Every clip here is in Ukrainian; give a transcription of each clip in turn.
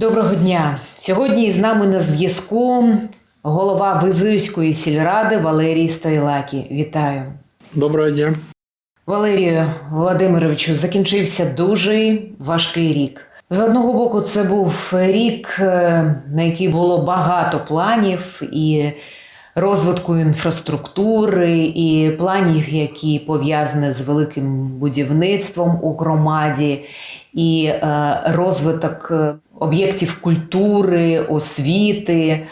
Доброго дня! Сьогодні з нами на зв'язку голова Визирської сільради Валерій Стойлакі. Вітаю. Доброго дня. Валерію Володимировичу, закінчився дуже важкий рік. З одного боку, це був рік, е, на який було багато планів і розвитку інфраструктури, і планів, які пов'язані з великим будівництвом у громаді, і е, розвиток е, об'єктів культури, освіти,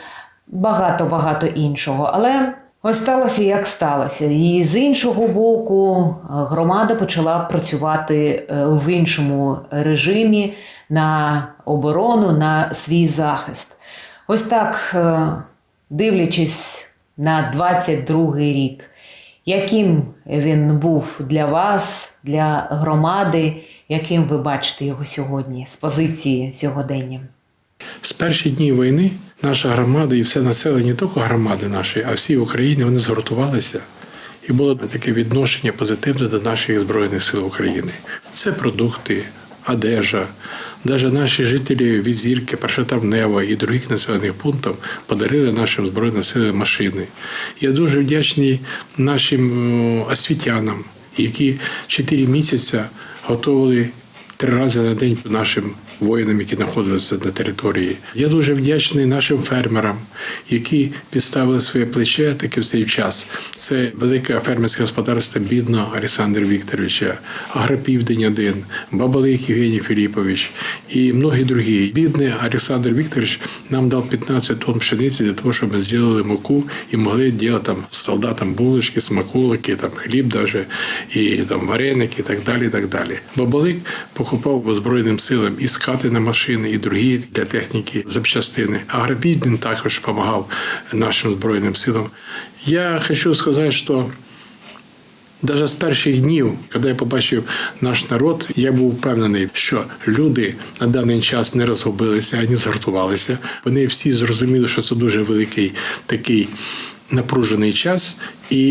багато багато іншого. Але ось сталося як сталося. І з іншого боку, громада почала працювати е, в іншому режимі на оборону, на свій захист. Ось так, е, дивлячись на 22-й рік, яким він був для вас, для громади, яким ви бачите його сьогодні з позиції сьогодення? З перших днів війни наша громада і все населення, не тільки громади нашої, а всі в Україні вони згуртувалися. І було таке відношення позитивне до наших Збройних сил України. Це продукти, одежа. Навіть наші жителі Візірки, Першотравнева і других населених пунктів подарили нашим Збройним силам машини. Я дуже вдячний нашим е, освітянам, які 4 місяці готували три рази на день нашим воїнам, які знаходилися на території. Я дуже вдячний нашим фермерам, які підставили своє плече таки в цей час. Це велике фермерське господарство бідно Олександра Вікторовича, Агропівдень 1 Бабалик Євгеній Філіпович і многі другі. Бідний Олександр Вікторович нам дав 15 тонн пшениці для того, щоб ми зробили муку і могли робити там солдатам булочки, смаколики, там хліб даже, і там вареники, і так далі. І так далі. Бабалик покупав Збройним силам і скати на машини, і другі для техніки запчастини. Агропівдень також допомагав нашим Збройним силам. Я хочу сказати, що Даже з перших днів, коли я побачив наш народ, я був впевнений, що люди на даний час не розгубилися, ані згуртувалися. Вони всі зрозуміли, що це дуже великий такий напружений час. І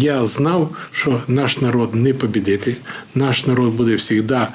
я знав, що наш народ не побідити, наш народ буде завжди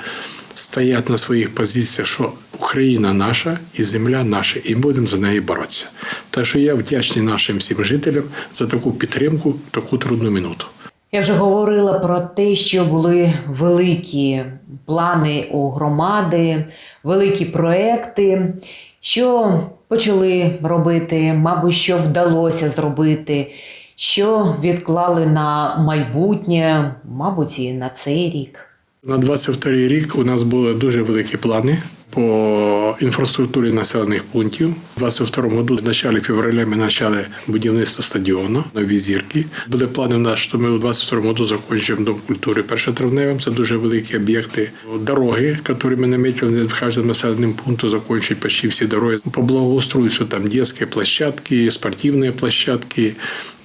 стояти на своїх позиціях, що Україна наша і земля наша, і будемо за неї боротися. Так що я вдячний нашим всім жителям за таку підтримку, таку трудну минуту. Я вже говорила про те, що були великі плани у громади, великі проекти, що почали робити, мабуть, що вдалося зробити, що відклали на майбутнє, мабуть, і на цей рік. На 22 рік у нас були дуже великі плани по інфраструктурі населених пунктів. У 22 году, в начале февраля, ми почали будівництво стадіону на Візірки. Були плани у нас, що ми у 22 году закінчимо Дом культури першотравневим. Це дуже великі об'єкти. Дороги, які ми наметили в кожному населеному пункту, закінчить почти всі дороги. По благоустройству там дитячі площадки, спортивні площадки,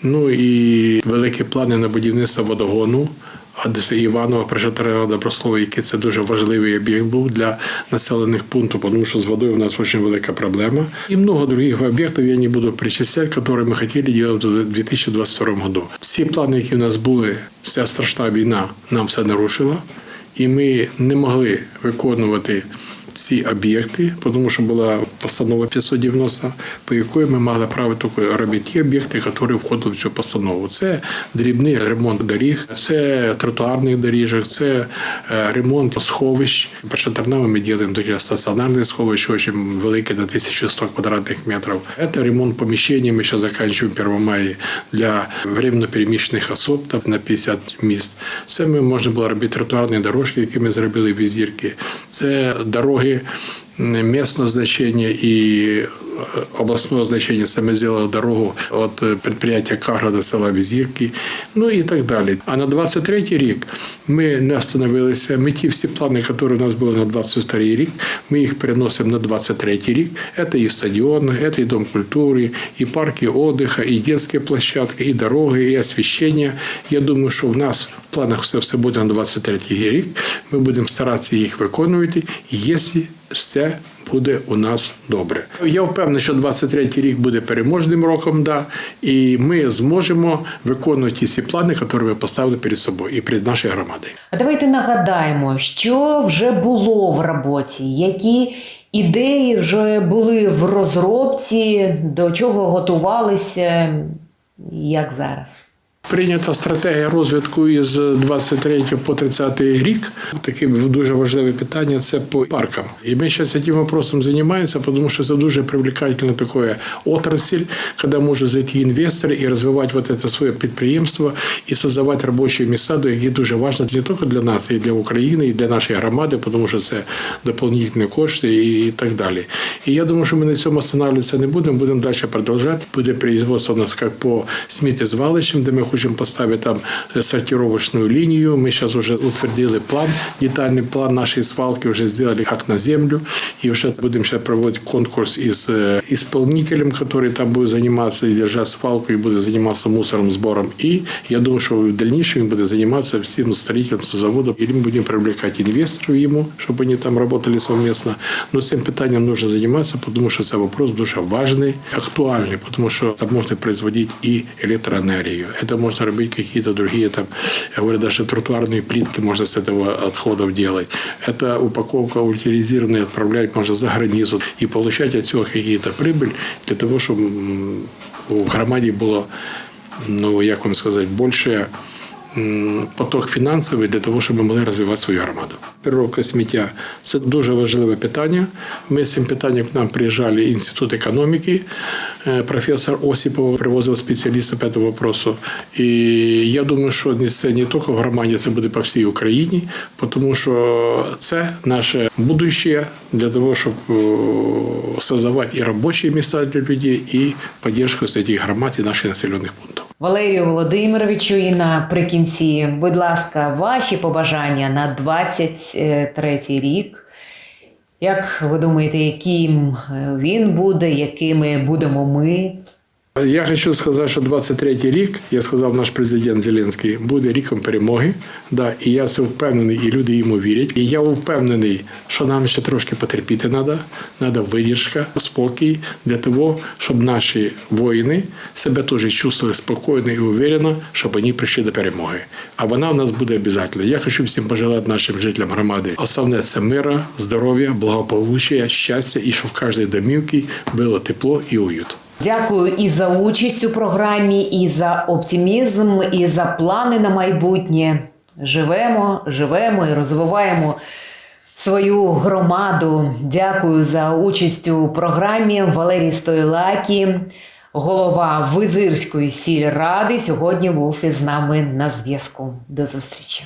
ну і великі плани на будівництво водогону. Адреса Іванова, Прижатарева, Доброслова, який це дуже важливий об'єкт був для населених пунктів, тому що з водою у нас дуже велика проблема. І много других об'єктів я не буду перечисляти, які ми хотіли робити у 2022 году. Всі плани, які в нас були, ця страшна війна нам все нарушила, і ми не могли виконувати. Ці об'єкти, тому що була постанова 590, по якої ми мали право тільки робити ті об'єкти, які входили в цю постанову. Це дрібний ремонт доріг, це тротуарних доріжок, це е, ремонт сховищ. Першотравнево ми робимо дуже стаціонарне сховище, дуже велике на 1100 квадратних метрів. Це ремонт поміщення. Ми ще закінчуємо Первомаї для временно переміщених особ там, на 50 міст. Це ми можна було робити тротуарні дорожки, які ми зробили візірки. Це дороги местного значения и областного значения. Це ми зробили дорогу від підприємства Кагра до села Візірки, ну і так далі. А на 23-й рік ми не остановилися. Ми ті всі плани, які у нас були на 22-й рік, ми їх переносимо на 23-й рік. Це і стадіон, це і дом культури, і парки отдыха, і дитячі площадки, і дороги, і освіщення. Я думаю, що в нас планах все, все буде на 23-й рік. Ми будемо старатися їх виконувати, якщо все буде у нас добре. Я впевнений, що 23-й рік буде переможним роком, да, і ми зможемо виконувати ці плани, які ми поставили перед собою і перед нашою громадою. А давайте нагадаємо, що вже було в роботі, які ідеї вже були в розробці, до чого готувалися, як зараз? Прийнята стратегія розвитку із 23 по 30 рік. Таке дуже важливе питання це по паркам. І ми зараз цим вопросом займаємося, тому що це дуже привлекательна така отрасль, коли може зайти інвестор і розвивати вот это своє підприємство і создавати робочі місця, до які дуже важливо не тільки для нас, і для України, і для нашої громади, тому що це доповнительні кошти і так далі. І я думаю, що ми на цьому останавливатися не будемо, будемо далі продовжувати. Буде производство у нас як по сміттєзвалищам, де ми хочемо поставити там сортировочну лінію. Ми зараз вже утвердили план, детальний план нашої свалки, вже зробили як на землю. І вже будемо ще проводити конкурс із е, ісполнителем, який там буде займатися і держати свалку, і буде займатися мусором, збором. І я думаю, що в дальнейшем він буде займатися всім строительством заводу. І ми будемо привлекати інвесторів йому, щоб вони там працювали совместно. Но цим питанням нужно займатися, тому що це вопрос дуже важний, актуальний, тому що там можна производити і електроенергію. Это можно робить какие-то другие, там, я говорю, даже тротуарные плитки можно с этого отходов делать. Это упаковка утилизированная отправлять можно за границу и получать от цього какие-то прибыль для того, щоб м, у громаді було, ну, як вам сказати, більше м, поток фінансовий для того, щоб ми могли розвивати свою громаду. Переробка сміття це дуже важливе питання. Ми з цим питанням к нам приїжджали Інститут економіки. Е, Професор Осипов привозив спеціалістів по цьому вопросу. І я думаю, що це не тільки в громаді, це буде по всій Україні, тому що це наше будущее для того, щоб создавати і робочі місця для людей, і підтримку цих громад і наших населених пунктів. Валерію Володимировичу, і наприкінці, будь ласка, ваші побажання на 23 рік. Як ви думаєте, яким е, він буде, якими будемо ми? Я хочу сказати, що 23-й рік, я сказав наш президент Зеленський, буде ріком перемоги. Да, і я це впевнений, і люди йому вірять. І я впевнений, що нам ще трошки потерпіти треба. Треба видержка, спокій для того, щоб наші воїни себе теж чувствували спокійно і уверенно, щоб вони прийшли до перемоги. А вона в нас буде обов'язково. Я хочу всім пожелати нашим жителям громади. Основне це мира, здоров'я, благополуччя, щастя і щоб в кожній домівці було тепло і уют. Дякую і за участь у програмі, і за оптимізм, і за плани на майбутнє. Живемо, живемо і розвиваємо свою громаду. Дякую за участь у програмі Валерій Стойлакі, голова Визирської сільради. Сьогодні був із нами на зв'язку. До зустрічі.